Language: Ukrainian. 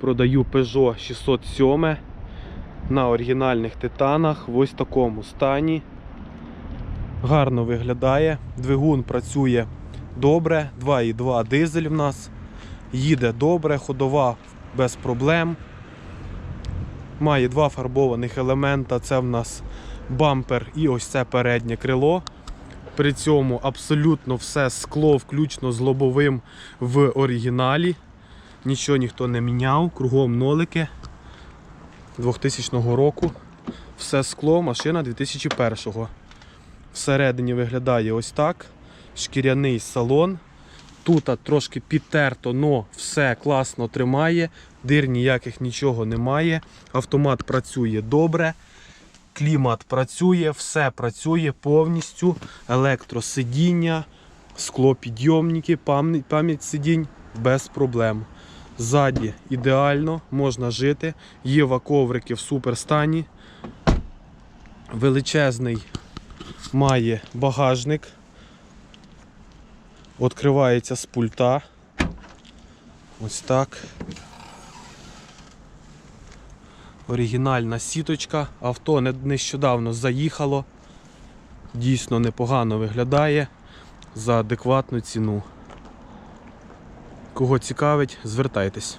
Продаю Peugeot 607 на оригінальних титанах в ось такому стані. Гарно виглядає. Двигун працює добре. 2,2 дизель в нас. Їде добре, ходова без проблем. Має два фарбованих елемента. Це в нас бампер і ось це переднє крило. При цьому абсолютно все скло, включно з лобовим в оригіналі. Нічого ніхто не міняв, кругом нолики 2000 року. Все скло, машина 2001. Всередині виглядає ось так. Шкіряний салон. Тут трошки підтерто, но все класно тримає. Дир ніяких нічого немає. Автомат працює добре. Клімат працює, все працює повністю. Електросидіння, склопідйомники, пам'ять сидінь без проблем. Ззаді ідеально, можна жити. Єва коврики в суперстані. Величезний має багажник. Відкривається з пульта. Ось так. Оригінальна сіточка. Авто нещодавно заїхало. Дійсно непогано виглядає за адекватну ціну. Кого цікавить, звертайтесь.